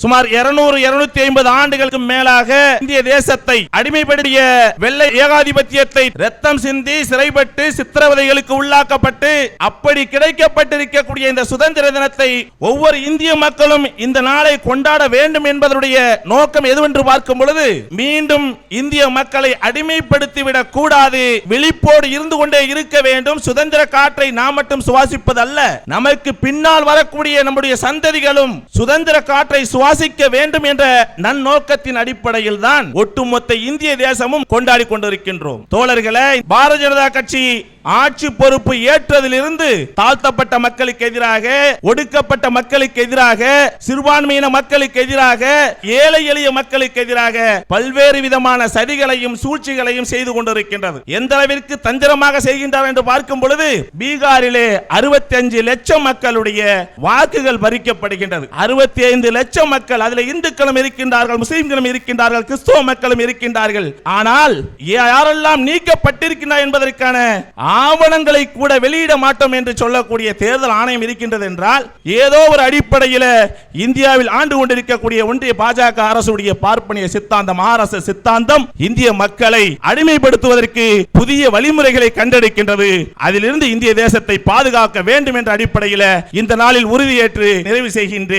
சுமார் 200 250 ஐம்பது ஆண்டுகளுக்கு மேலாக இந்திய தேசத்தை அடிமைப்படுத்திய வெள்ளை ஏகாதிபத்தியத்தை ரத்தம் சிந்தி சிறைப்பட்டு சித்திரவதைகளுக்கு உள்ளாக்கப்பட்டு அப்படி கிடைக்கப்பட்டிருக்கக்கூடிய இந்த சுதந்திர தினத்தை ஒவ்வொரு இந்திய மக்களும் இந்த நாளை கொண்டாட வேண்டும் என்பதனுடைய நோக்கம் எதுவென்று பார்க்கும் பொழுது மீண்டும் இந்திய மக்களை அடிமைப்படுத்திவிடக் கூடாது விழிப்போடு இருந்து கொண்டே இருக்க வேண்டும். சுதந்திர காற்றை நாம் மட்டும் சுவாசிப்பது அல்ல நமக்கு பின்னால் வரக்கூடிய நம்முடைய சந்ததிகளும் சுதந்திர காற்றை வாசிக்க வேண்டும் என்ற நன்னோக்கத்தின் அடிப்படையில் தான் ஒட்டுமொத்த இந்திய தேசமும் கொண்டாடி கொண்டிருக்கின்றோம். தோழர்களே பாரதிய ஜனதா கட்சி ஆட்சி பொறுப்பு ஏற்றதிலிருந்து தாழ்த்தப்பட்ட மக்களுக்கு எதிராக ஒடுக்கப்பட்ட மக்களுக்கு எதிராக சிறுபான்மையின மக்களுக்கு எதிராக ஏழை எளிய மக்களுக்கு எதிராக பல்வேறு விதமான சதிகளையும் சூழ்ச்சிகளையும் செய்து கொண்டிருக்கின்றது. எந்த அளவிற்கு தந்திரமாக செய்கின்றார் என்று பார்க்கும் பொழுது பீகாரிலே 65 லட்சம் மக்களுடைய வாக்குகள் பறிக்கப்படுகின்றது. 65 லட்சம் மக்கள் அதில் இந்துக்களும் இருக்கின்றார்கள் முஸ்லிம்களும் இருக்கின்றார்கள் கிறிஸ்துவ மக்களும் இருக்கின்றார்கள். ஆனால் யாரெல்லாம் நீக்கப்பட்டிருக்கின்றார் என்பதற்கான ஆவணங்களை கூட வெளியிட மாட்டோம் என்று சொல்லக்கூடிய தேர்தல் ஆணையம் இருக்கின்றது என்றால் ஏதோ ஒரு அடிப்படையில் இந்தியாவில் ஆண்டு கொண்டிருக்கக்கூடிய ஒன்றிய பாஜக அரசுடைய பார்ப்பனிய சித்தாந்தம் ஆர் சித்தாந்தம் இந்திய மக்களை அடிமைப்படுத்துவதற்கு புதிய வழிமுறைகளை கண்டெடுக்கின்றது. அதிலிருந்து இந்திய தேசத்தை பாதுகாக்க வேண்டும் என்ற அடிப்படையில் இந்த நாளில் உறுதியேற்று நிறைவு செய்கின்றேன்.